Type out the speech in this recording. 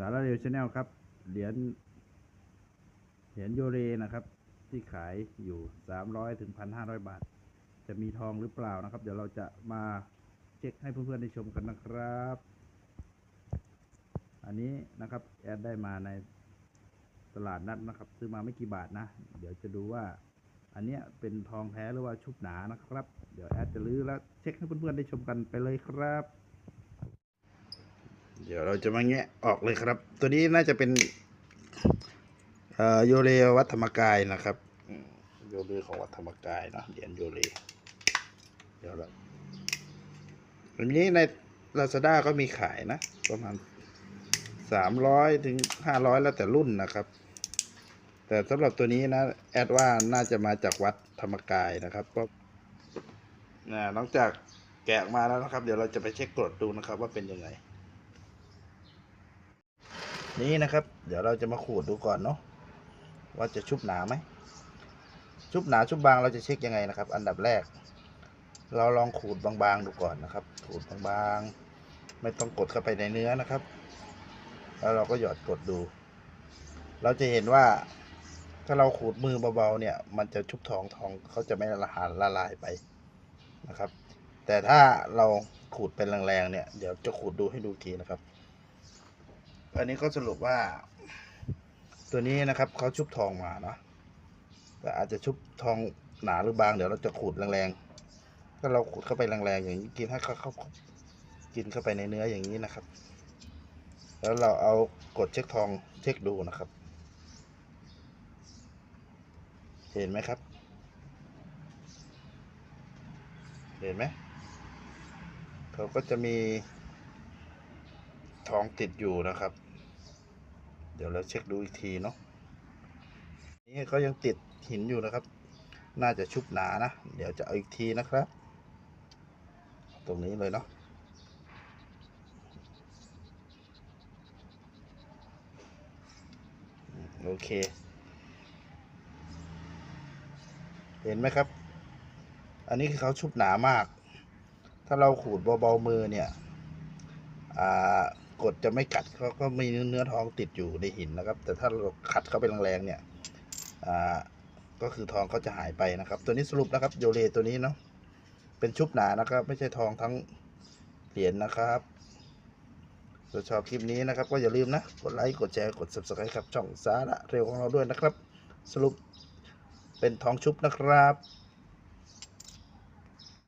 สารเรวชาแนลครับ เหรียญ เหรียญโยเรนะครับ ที่ขายอยู่สามร้อยถึงพันห้าร้อยบาท จะมีทองหรือเปล่านะครับ เดี๋ยวเราจะมาเช็คให้เพื่อนๆได้ชมกันนะครับ อันนี้นะครับแอดได้มาในตลาดนัดนะครับ ซื้อมาไม่กี่บาทนะ เดี๋ยวจะดูว่า อันเนี้ยเป็นทองแท้หรือว่าชุบหนานะครับ เดี๋ยวแอดจะลื้อแล้วเช็คให้เพื่อนๆได้ชมกันไปเลยครับ เดี๋ยวเราจะมาแงะออกเลยครับ ตัวนี้น่าจะเป็นเอ่อโยเรวัดธรรมกายนะครับอืมโยเรของวัดธรรมกายเนาะเหรียญโยเรเดี๋ยวเราอันนี้ใน Lazada ก็มีขายนะ ประมาณสามร้อยถึงห้าร้อยแล้วแต่รุ่นนะครับ แต่สำหรับตัวนี้นะ แอดว่าน่าจะมาจากวัดธรรมกายนะครับก็นะนอกจากแกะออกมาแล้วนะครับ เดี๋ยวเราจะไปเช็คกรดดูนะครับ ว่าเป็นยังไง นี่นะครับ เดี๋ยวเราจะมาขูดดูก่อนเนาะว่าจะชุบหนาไหม ชุบหนาชุบบางเราจะเช็คยังไงนะครับ อันดับแรก เราลองขูดบางๆดูก่อนนะครับ ขูดบางๆ ไม่ต้องกดเข้าไปในเนื้อนะครับ แล้วเราก็หยอดกดดู เราจะเห็นว่าถ้าเราขูดมือเบาๆเนี่ย มันจะชุบทองทองเขาจะไม่ละหานละลายไปนะครับ แต่ถ้าเราขูดเป็นแรงๆเนี่ย เดี๋ยวจะขูดดูให้ดูทีนะครับ อันนี้ก็สรุปว่า ตัวนี้นะครับเขาชุบทองมาเนาะแต่อาจจะชุบทองหนาหรือบาง เดี๋ยวเราจะขูดแรงๆถ้าเราขูดเข้าไปแรงๆอย่างนี้กินให้เขาเขากินเข้าไปในเนื้ออย่างนี้นะครับ แล้วเราเอากดเช็คทองเช็คดูนะครับ เห็นไหมครับ เห็นไหมเขาก็จะมีทองติดอยู่นะครับ เดี๋ยวเราเช็คดูอีกทีเนาะนี่เขายังติดหินอยู่นะครับ น่าจะชุบหนานะ เดี๋ยวจะเอาอีกทีนะครับ ตรงนี้เลยเนาะโอเค เห็นไหมครับ อันนี้คือเขาชุบหนามาก ถ้าเราขูดเบาๆมือเนี่ย อ่า กดจะไม่กัดเขาก็มีเนื้อทองติดอยู่ในหินนะครับ แต่ถ้าเราขัดเข้าไปแรงๆเนี่ยอ่าก็คือทองเขาจะหายไปนะครับ ตัวนี้สรุปนะครับโยเลตัวนี้เนาะเป็นชุบหนานะครับ ไม่ใช่ทองทั้งเหรียญนะครับถ้าชอบคลิปนี้นะครับ ก็อย่าลืมนะ กดไลค์กดแชร์กด subscribe ครับช่องสาระเร็วของเราด้วยนะครับ สรุปเป็นทองชุบนะครับ